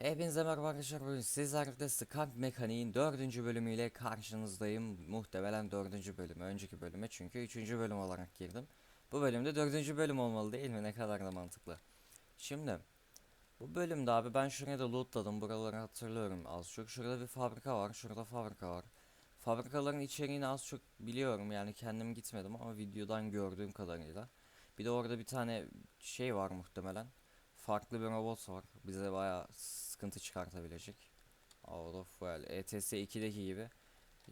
Hepinize merhaba arkadaşlar bugün sizlerle Skunk Mekaniğin 4. bölümüyle karşınızdayım Muhtemelen 4. bölümü önceki bölüme çünkü 3. bölüm olarak girdim Bu bölümde 4. bölüm olmalı değil mi ne kadar da mantıklı Şimdi Bu bölümde abi ben şuraya da lootladım buraları hatırlıyorum az çok Şurada bir fabrika var şurada fabrika var Fabrikaların içeriğini az çok biliyorum yani kendim gitmedim ama videodan gördüğüm kadarıyla Bir de orada bir tane şey var muhtemelen farklı bir robot var. Bize bayağı sıkıntı çıkartabilecek. Out of well. ETS 2'deki gibi.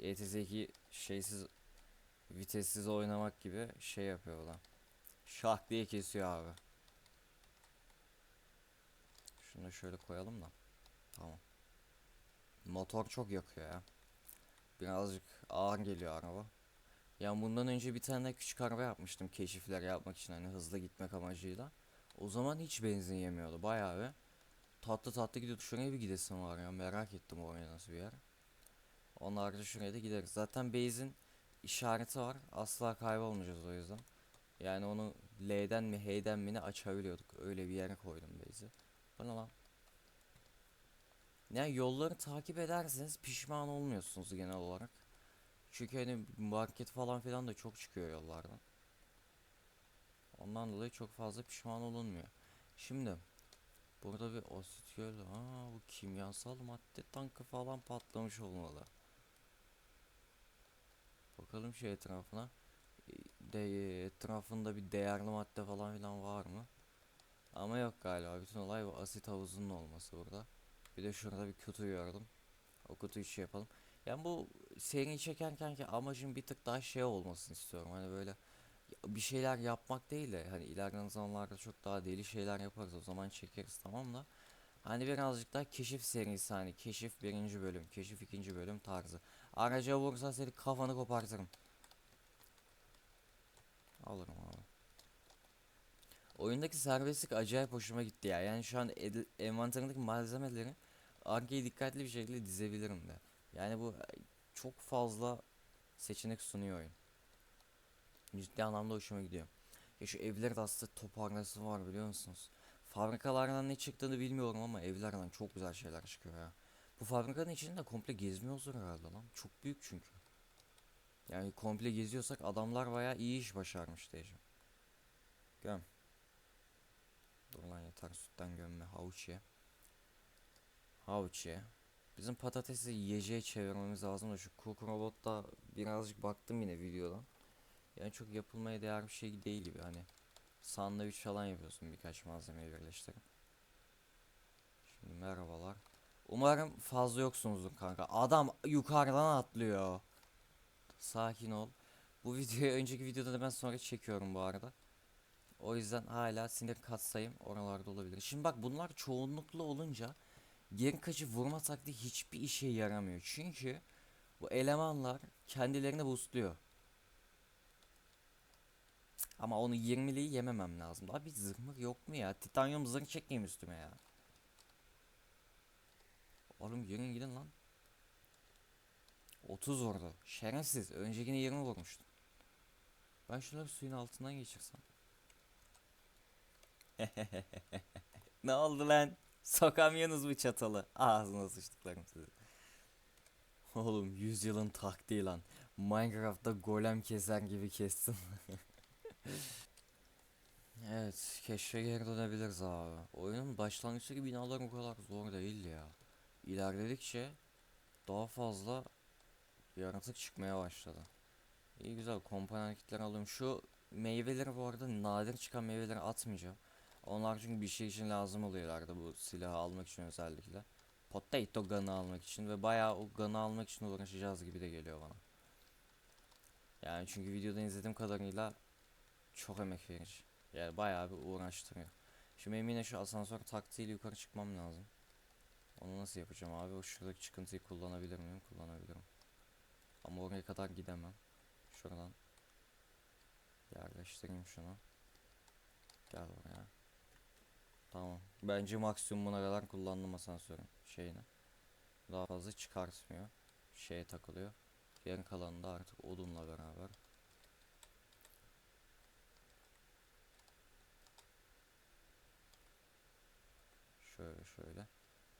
ETS 2 şeysiz vitessiz oynamak gibi şey yapıyor ulan. Şak diye kesiyor abi. Şunu da şöyle koyalım da. Tamam. Motor çok yakıyor ya. Birazcık ağır geliyor araba. Ya bundan önce bir tane küçük araba yapmıştım keşifler yapmak için hani hızlı gitmek amacıyla. O zaman hiç benzin yemiyordu bayağı bir. Tatlı tatlı gidiyordu. Şuraya bir gidesim var ya merak ettim oraya nasıl bir yer. Onun harici şuraya da gideriz. Zaten base'in işareti var. Asla kaybolmayacağız o yüzden. Yani onu L'den mi H'den mi ne açabiliyorduk. Öyle bir yere koydum base'i. Bu ne lan? Yani yolları takip ederseniz pişman olmuyorsunuz genel olarak. Çünkü hani market falan filan da çok çıkıyor yollardan. Ondan dolayı çok fazla pişman olunmuyor. Şimdi burada bir asit göl. Aa bu kimyasal madde tankı falan patlamış olmalı. Bakalım şu etrafına. E, De etrafında bir değerli madde falan filan var mı? Ama yok galiba. Bütün olay bu asit havuzunun olması burada. Bir de şurada bir kutu gördüm. O kutuyu şey yapalım. Yani bu seriyi çekerken ki amacım bir tık daha şey olmasını istiyorum. Hani böyle bir şeyler yapmak değil de hani ilerleyen zamanlarda çok daha deli şeyler yaparız o zaman çekeriz tamam da. Hani birazcık daha keşif serisi hani keşif birinci bölüm keşif ikinci bölüm tarzı. Araca vursa seni kafanı kopartırım. Alırım abi. Oyundaki serbestlik acayip hoşuma gitti ya. Yani şu an envanterindeki malzemeleri arkaya dikkatli bir şekilde dizebilirim de. Yani bu e, çok fazla seçenek sunuyor oyun Ciddi anlamda hoşuma gidiyor. Ya şu evler de aslında toparlası var biliyor musunuz? Fabrikalardan ne çıktığını bilmiyorum ama evlerden çok güzel şeyler çıkıyor ya. Bu fabrikanın içinde komple gezmiyoruz herhalde lan. Çok büyük çünkü. Yani komple geziyorsak adamlar bayağı iyi iş başarmış diyeceğim. Göm. Dur lan yeter sütten gömme. Havuç ye. Bizim patatesi yiyeceğe çevirmemiz lazım da şu cook robotta birazcık baktım yine videodan. Yani çok yapılmaya değer bir şey değil gibi hani sandviç falan yapıyorsun birkaç malzemeyi birleştirip. Şimdi merhabalar. Umarım fazla yoksunuzdur kanka. Adam yukarıdan atlıyor. Sakin ol. Bu videoyu önceki videoda da ben sonra çekiyorum bu arada. O yüzden hala sinir katsayım oralarda olabilir. Şimdi bak bunlar çoğunluklu olunca geri kaçı vurma taktiği hiçbir işe yaramıyor. Çünkü bu elemanlar kendilerini boostluyor. Ama onu 20'liği yememem lazım. Abi zırhmır yok mu ya? Titanyum zırh çekeyim üstüme ya. Oğlum yürüyün gidin lan. 30 vurdu. Şerefsiz. Öncekini 20 vurmuştum. Ben şunları suyun altından geçirsem. ne oldu lan? Sokamıyorsunuz bu çatalı. Ağzına sıçtıklarım sizi. Oğlum 100 yılın taktiği lan. Minecraft'ta golem keser gibi kestim. Evet, keşfe geri dönebiliriz abi. Oyunun başlangıçtaki binalar o kadar zor değil ya. İlerledikçe daha fazla yaratık çıkmaya başladı. İyi güzel komponent kitler alıyorum. Şu meyveleri bu arada nadir çıkan meyveleri atmayacağım. Onlar çünkü bir şey için lazım oluyorlardı bu silahı almak için özellikle. Potato gun'ı almak için ve bayağı o gun'ı almak için uğraşacağız gibi de geliyor bana. Yani çünkü videodan izlediğim kadarıyla çok emek verici. Yani bayağı bir uğraştırıyor. Şimdi benim yine şu asansör taktiğiyle yukarı çıkmam lazım. Onu nasıl yapacağım abi? O şuradaki çıkıntıyı kullanabilir miyim? Kullanabilirim. Ama oraya kadar gidemem. Şuradan yerleştireyim şunu. Gel buraya. Tamam. Bence maksimumuna kadar kullandım asansörün şeyini. Daha fazla çıkartmıyor. Şeye takılıyor. Geri kalanında artık odunla beraber. Şöyle şöyle.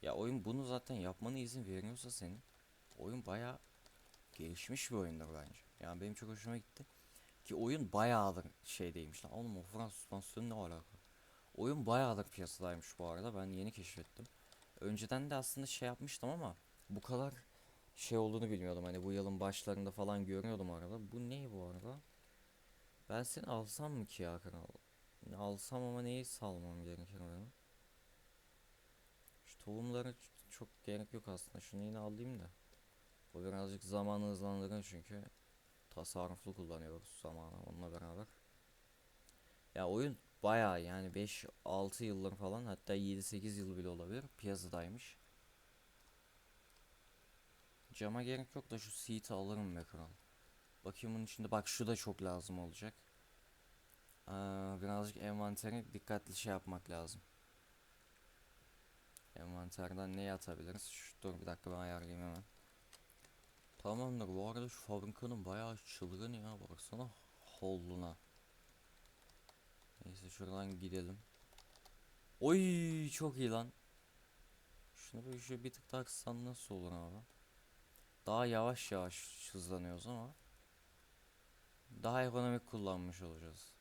Ya oyun bunu zaten yapmana izin veriyorsa senin oyun bayağı gelişmiş bir oyundur bence. Yani benim çok hoşuma gitti. Ki oyun bayağıdır şeydeymiş lan. Oğlum o Fransız süspansiyonu ne alaka? Oyun bayağıdır piyasadaymış bu arada. Ben yeni keşfettim. Önceden de aslında şey yapmıştım ama bu kadar şey olduğunu bilmiyordum. Hani bu yılın başlarında falan görüyordum arada. Bu ne bu arada? Ben seni alsam mı ki ya kral? Alsam ama neyi salmam gerekir benim? Ç- çok gerek yok aslında. Şunu yine alayım da. Bu birazcık zamanı hızlandırır çünkü tasarruflu kullanıyoruz zamanı onunla beraber. Ya oyun bayağı yani 5-6 yıldır falan hatta 7-8 yıl bile olabilir piyasadaymış. Cama gerek yok da şu seat'i alırım be kral. Bakayım bunun içinde bak şu da çok lazım olacak. Aa, birazcık envanteri dikkatli şey yapmak lazım. Envanterden ne atabiliriz? Şu, dur bir dakika ben ayarlayayım hemen. Tamamdır bu arada şu fabrikanın bayağı çılgın ya baksana holluna. Neyse şuradan gidelim. Oy çok iyi lan. Şunu böyle şöyle bir tık daha kıssan nasıl olur abi? Daha yavaş yavaş hızlanıyoruz ama daha ekonomik kullanmış olacağız.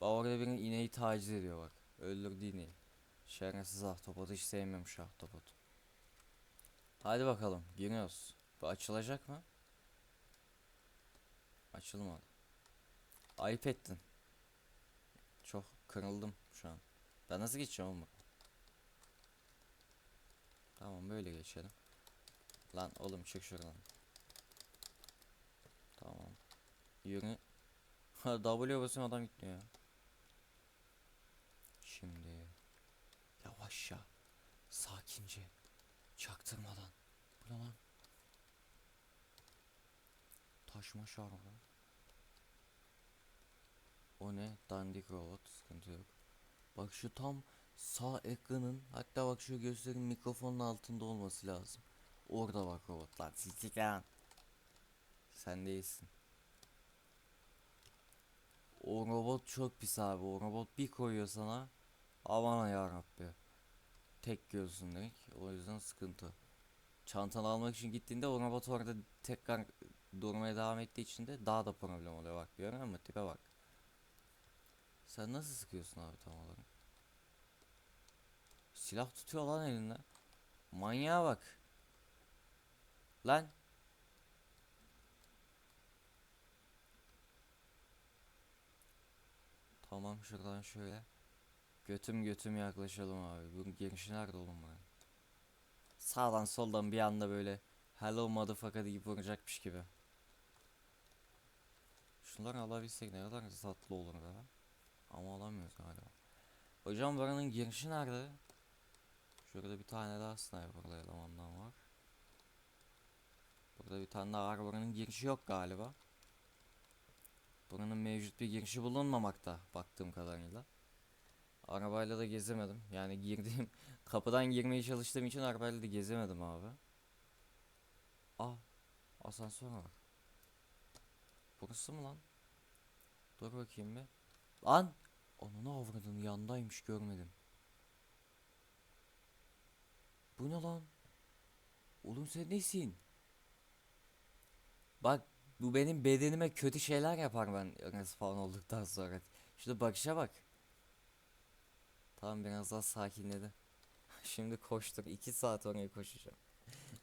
Bak orada birini ineği taciz ediyor bak. Öldürdü ineği. Şerefsiz ahtapotu hiç sevmiyorum şu ahtapotu. Hadi bakalım giriyoruz. Bu açılacak mı? Açılmadı. Ayıp ettin. Çok kırıldım şu an. Ben nasıl geçeceğim oğlum? Tamam böyle geçelim. Lan oğlum çık şuradan. Tamam. Yürü. W basıyorum adam gitmiyor ya. Şimdi yavaşça sakince çaktırmadan. Bu ne lan? Taşma şarkı. O ne? Dandik robot. Sıkıntı yok. Bak şu tam sağ ekranın hatta bak şu gösterin mikrofonun altında olması lazım. Orada bak robotlar. Sikik lan. Sen değilsin. O robot çok pis abi. O robot bir koyuyor sana. Aman ya Rabbi. Tek görsün direkt. O yüzden sıkıntı. Çantanı almak için gittiğinde o orada tekrar durmaya devam ettiği için de daha da problem oluyor bak görüyor musun tipe bak. Sen nasıl sıkıyorsun abi tam olarak? Silah tutuyor lan elinde. Manyağa bak. Lan. Tamam şuradan şöyle. Götüm götüm yaklaşalım abi. Bu girişi nerede oğlum bu? Sağdan soldan bir anda böyle Hello motherfucker deyip vuracakmış gibi. Şunları alabilsek ne kadar tatlı olur be. Ama alamıyoruz galiba. Hocam buranın girişi nerede? Şurada bir tane daha sniper'lı elemandan var. Burada bir tane daha var. Buranın girişi yok galiba. Buranın mevcut bir girişi bulunmamakta baktığım kadarıyla. Arabayla da gezemedim. Yani girdiğim kapıdan girmeye çalıştığım için arabayla da gezemedim abi. Ah, asansör var. Burası mı lan? Dur bakayım bir. Lan! Ananı avradın yandaymış görmedim. Bu ne lan? Oğlum sen nesin? Bak bu benim bedenime kötü şeyler yapar ben falan olduktan sonra. Şurada bakışa bak. Tamam biraz daha sakinledi. Şimdi koştuk. 2 saat oraya koşacağım.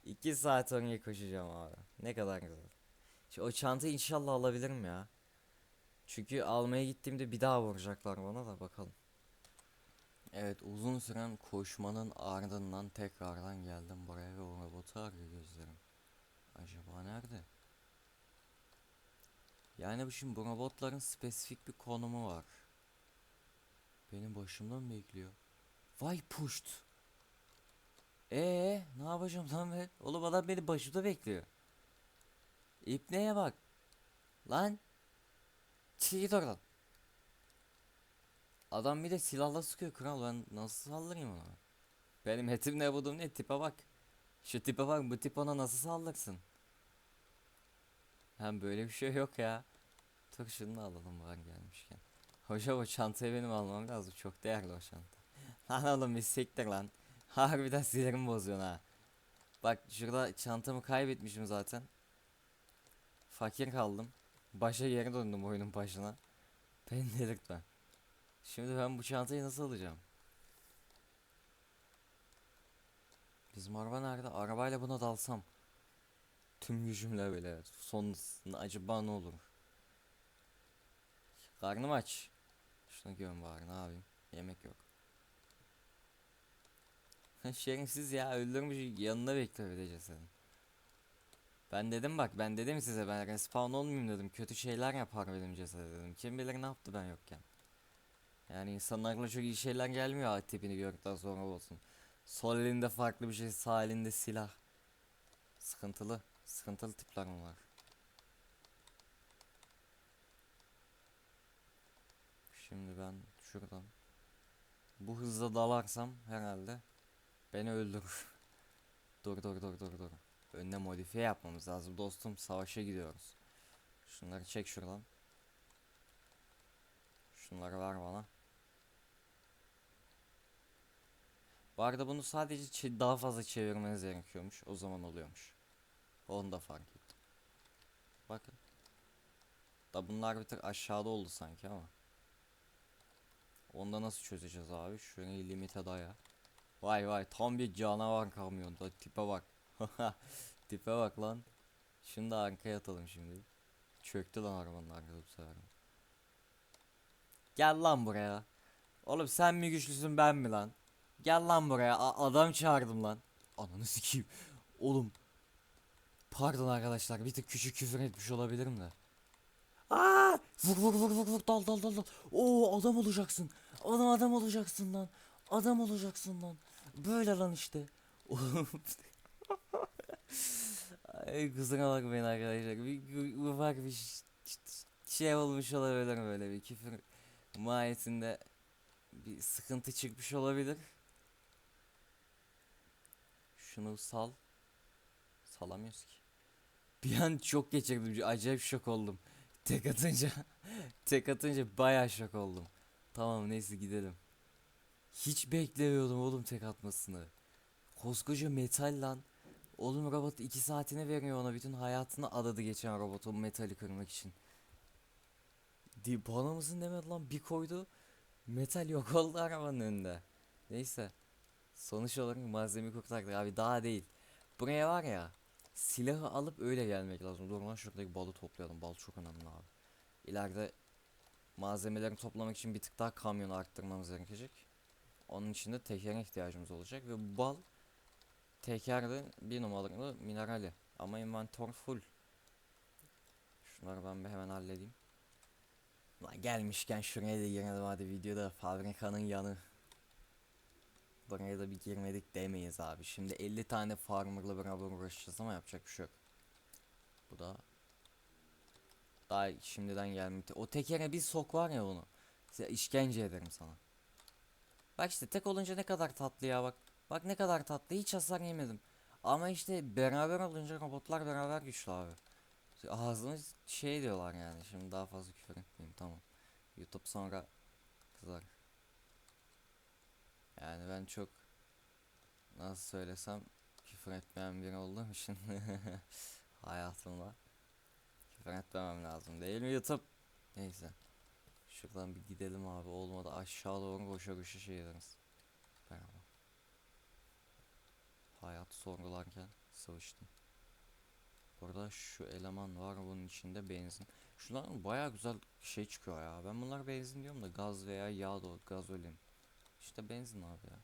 2 saat oraya koşacağım abi. Ne kadar güzel. Şu, o çantayı inşallah alabilirim ya. Çünkü almaya gittiğimde bir daha vuracaklar bana da bakalım. Evet uzun süren koşmanın ardından tekrardan geldim buraya ve o robotu arıyor gözlerim. Acaba nerede? Yani şimdi bu robotların spesifik bir konumu var. Benim başımdan bekliyor. Vay puşt. Ee, ne yapacağım lan ben? Oğlum adam beni başımda bekliyor. İpneye bak. Lan. Çık git oradan. Adam bir de silahla sıkıyor kral ben nasıl saldırayım ona? Benim etim ne budum ne tipe bak. Şu tipe bak bu tip ona nasıl saldırsın? Hem böyle bir şey yok ya. Dur şunu da alalım bari gelmişken. Hocam o çantayı benim almam lazım çok değerli o çanta. Lan oğlum bir siktir lan. Harbiden sinirimi bozuyorsun ha. Bak şurada çantamı kaybetmişim zaten. Fakir kaldım. Başa geri döndüm oyunun başına. Beni delirtme. Şimdi ben bu çantayı nasıl alacağım? Bizim araba nerede? Arabayla buna dalsam. Tüm gücümle böyle. Sonrasında acaba ne olur? Karnım aç. Şunu göm bari ne yapayım? Yemek yok. Şerefsiz ya öldürmüş yanında bekliyor bir cesedin. Ben dedim bak ben dedim size ben respawn olmayayım dedim. Kötü şeyler yapar benim cesede dedim. Kim bilir ne yaptı ben yokken. Yani insanlarla çok iyi şeyler gelmiyor tipini gördükten sonra olsun. Sol elinde farklı bir şey sağ elinde silah. Sıkıntılı. Sıkıntılı tipler bunlar. Şimdi ben şuradan bu hızla dalarsam herhalde beni öldürür. dur dur dur dur dur. Önüne modifiye yapmamız lazım dostum. Savaşa gidiyoruz. Şunları çek şuradan. Şunları ver bana. Bu arada bunu sadece daha fazla çevirmeniz gerekiyormuş. O zaman oluyormuş. Onu da fark ettim. Bakın. Da bunlar bir tık aşağıda oldu sanki ama. Onda nasıl çözeceğiz abi? Şurayı limite daya. Vay vay tam bir canavar kamyon da tipe bak. tipe bak lan. Şunu da arkaya atalım şimdi. Çöktü lan arabanın arkada bu sefer. Gel lan buraya. Oğlum sen mi güçlüsün ben mi lan? Gel lan buraya. A- adam çağırdım lan. Ananı sikeyim. Oğlum. Pardon arkadaşlar. Bir tık küçük küfür etmiş olabilirim de. Aa! Vur vur vur vur vur dal dal dal dal. Oo adam olacaksın. Adam adam olacaksın lan. Adam olacaksın lan. Böyle lan işte. Ay kusura bakmayın arkadaşlar. Bir, bir ufak bir şey olmuş olabilir böyle bir küfür mahiyetinde bir sıkıntı çıkmış olabilir. Şunu sal. Salamıyoruz ki. Bir an çok geçirdim. Acayip şok oldum. Tek atınca tek atınca bayağı şok oldum. Tamam neyse gidelim. Hiç beklemiyordum oğlum tek atmasını. Koskoca metal lan. Oğlum robot 2 saatini veriyor ona bütün hayatını adadı geçen robot o metali kırmak için. Di bana mısın demedi lan bir koydu. Metal yok oldu arabanın önünde. Neyse. Sonuç olarak malzemeyi kurtardık abi daha değil. Buraya var ya silahı alıp öyle gelmek lazım. Dur lan şuradaki balı toplayalım. Bal çok önemli abi. İleride malzemelerini toplamak için bir tık daha kamyonu arttırmamız gerekecek. Onun için de tekere ihtiyacımız olacak ve bal tekerde bir numaralı minerali. Ama inventor full. Şunları ben bir hemen halledeyim. Lan gelmişken şuraya da girelim hadi videoda fabrikanın yanı. Buraya da bir girmedik demeyiz abi. Şimdi 50 tane farmerla beraber uğraşacağız ama yapacak bir şey yok. Bu da daha şimdiden gelmedi. O tekere bir sok var ya onu. Size işkence ederim sana. Bak işte tek olunca ne kadar tatlı ya bak. Bak ne kadar tatlı hiç hasar yemedim. Ama işte beraber olunca robotlar beraber güçlü abi. Ağzını şey diyorlar yani. Şimdi daha fazla küfür etmeyeyim tamam. YouTube sonra kızar. Yani ben çok nasıl söylesem küfür etmeyen biri olduğum için hayatımda küfür etmemem lazım değil mi YouTube? Neyse. Şuradan bir gidelim abi olmadı aşağı doğru koşa koşa şey ederiz. Hayatı sorgularken sıvıştım. Burada şu eleman var bunun içinde benzin. Şundan baya güzel şey çıkıyor ya. Ben bunlar benzin diyorum da gaz veya yağ da gazolin. İşte benzin abi ya.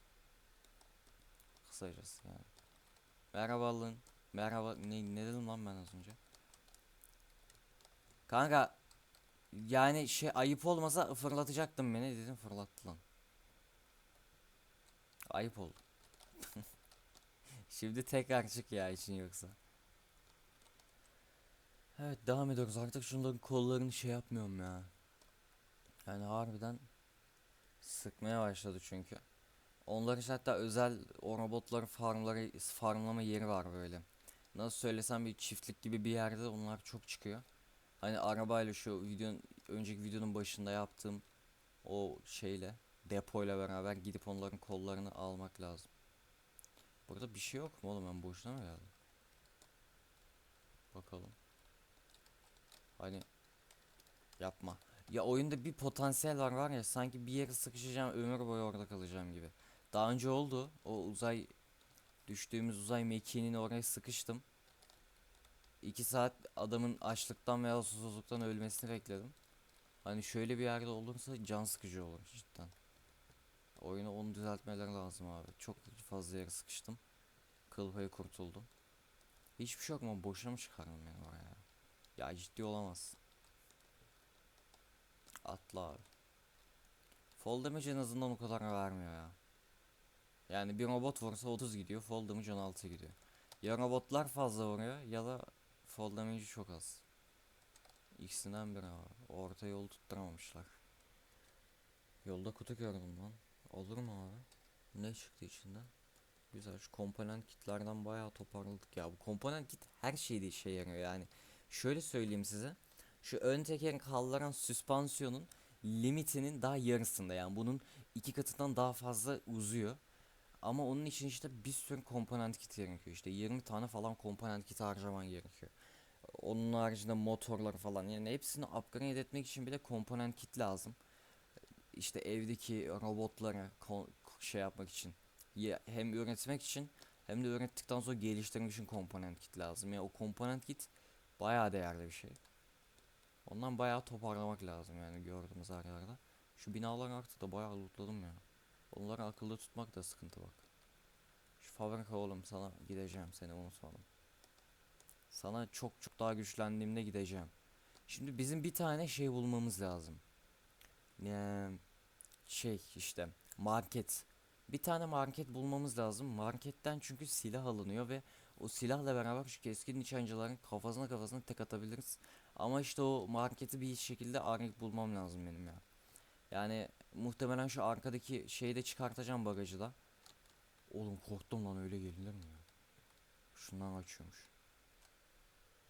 Kısacası yani. Merhaba lan. Merhaba ne, ne dedim lan ben az önce? Kanka yani şey ayıp olmasa fırlatacaktım beni dedim fırlattı lan. Ayıp oldu. Şimdi tekrar çık ya için yoksa. Evet devam ediyoruz artık şunların kollarını şey yapmıyorum ya. Yani harbiden sıkmaya başladı çünkü. Onların işte hatta özel o robotların farmları farmlama yeri var böyle. Nasıl söylesem bir çiftlik gibi bir yerde onlar çok çıkıyor. Hani arabayla şu videonun önceki videonun başında yaptığım o şeyle depoyla beraber gidip onların kollarını almak lazım. Burada bir şey yok mu oğlum ben boşuna mı geldim? Bakalım. Hani yapma. Ya oyunda bir potansiyel var var ya sanki bir yere sıkışacağım ömür boyu orada kalacağım gibi. Daha önce oldu. O uzay düştüğümüz uzay mekiğinin oraya sıkıştım. 2 saat adamın açlıktan veya susuzluktan ölmesini bekledim. Hani şöyle bir yerde olursa can sıkıcı olur cidden. Oyunu onu düzeltmeleri lazım abi. Çok fazla yere sıkıştım. Kıl kurtuldum. Hiçbir şey yok mu? Boşuna mı çıkardım beni oraya? Ya ciddi olamazsın. Atla abi. Fall damage en azından o kadar vermiyor ya. Yani bir robot vursa 30 gidiyor, fall damage 16 gidiyor. Ya robotlar fazla vuruyor ya da fall damage çok az. İkisinden biri abi. Orta yolu tutturamamışlar. Yolda kutu gördüm lan. Olur mu abi? Ne çıktı içinden? Güzel şu komponent kitlerden bayağı toparladık ya. Bu komponent kit her şeyde işe yarıyor yani. Şöyle söyleyeyim size. Şu ön tekerin kaldıran süspansiyonun limitinin daha yarısında yani bunun iki katından daha fazla uzuyor. Ama onun için işte bir sürü komponent kit gerekiyor. İşte 20 tane falan komponent kit harcaman gerekiyor. Onun haricinde motorlar falan yani hepsini upgrade etmek için bile komponent kit lazım. İşte evdeki robotları ko- şey yapmak için hem üretmek için hem de ürettikten sonra geliştirmek için komponent kit lazım. Yani o komponent kit bayağı değerli bir şey. Ondan bayağı toparlamak lazım yani gördüğümüz her yerde. Şu binalar artık da bayağı lootladım ya. Onları akılda tutmak da sıkıntı bak. Şu fabrika oğlum sana gideceğim seni unutmadım. Sana çok çok daha güçlendiğimde gideceğim. Şimdi bizim bir tane şey bulmamız lazım. Eee, şey işte market. Bir tane market bulmamız lazım. Marketten çünkü silah alınıyor ve o silahla beraber şu keskin nişancıların kafasına kafasına tek atabiliriz. Ama işte o marketi bir şekilde arayıp bulmam lazım benim ya. Yani muhtemelen şu arkadaki şeyi de çıkartacağım bagajı da. Oğlum korktum lan öyle gelinir mi ya? Şundan açıyormuş.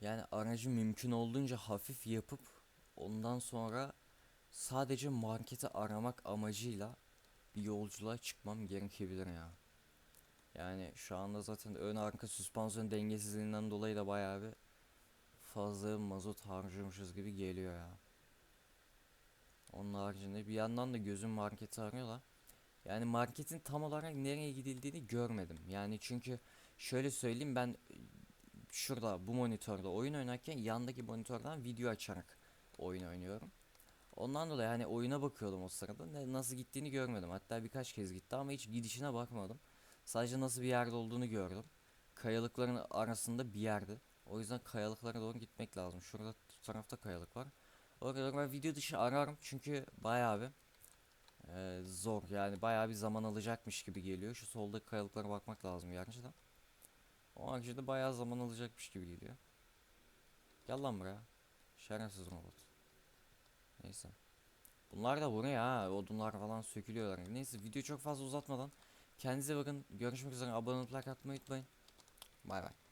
Yani aracı mümkün olduğunca hafif yapıp ondan sonra sadece marketi aramak amacıyla bir yolculuğa çıkmam gerekebilir ya. Yani şu anda zaten ön arka süspansiyon dengesizliğinden dolayı da bayağı bir fazla mazot harcıyormuşuz gibi geliyor ya. Onun haricinde bir yandan da gözüm marketi arıyor da. Yani marketin tam olarak nereye gidildiğini görmedim. Yani çünkü şöyle söyleyeyim ben e, şurada bu monitörde oyun oynarken yandaki monitörden video açarak oyun oynuyorum. Ondan dolayı hani oyuna bakıyordum o sırada. Ne, nasıl gittiğini görmedim. Hatta birkaç kez gitti ama hiç gidişine bakmadım. Sadece nasıl bir yerde olduğunu gördüm. Kayalıkların arasında bir yerde. O yüzden kayalıklara doğru gitmek lazım. Şurada şu tarafta kayalık var. Orada ben video dışı ararım çünkü bayağı bir e, zor yani bayağı bir zaman alacakmış gibi geliyor. Şu soldaki kayalıklara bakmak lazım gerçi de. O haricinde bayağı zaman alacakmış gibi geliyor. Gel lan buraya. Şerefsiz robot. Neyse. Bunlar da buraya ha. Odunlar falan sökülüyorlar. Neyse video çok fazla uzatmadan kendinize bakın. Görüşmek üzere. Abone olup unutmayın. Bay bay.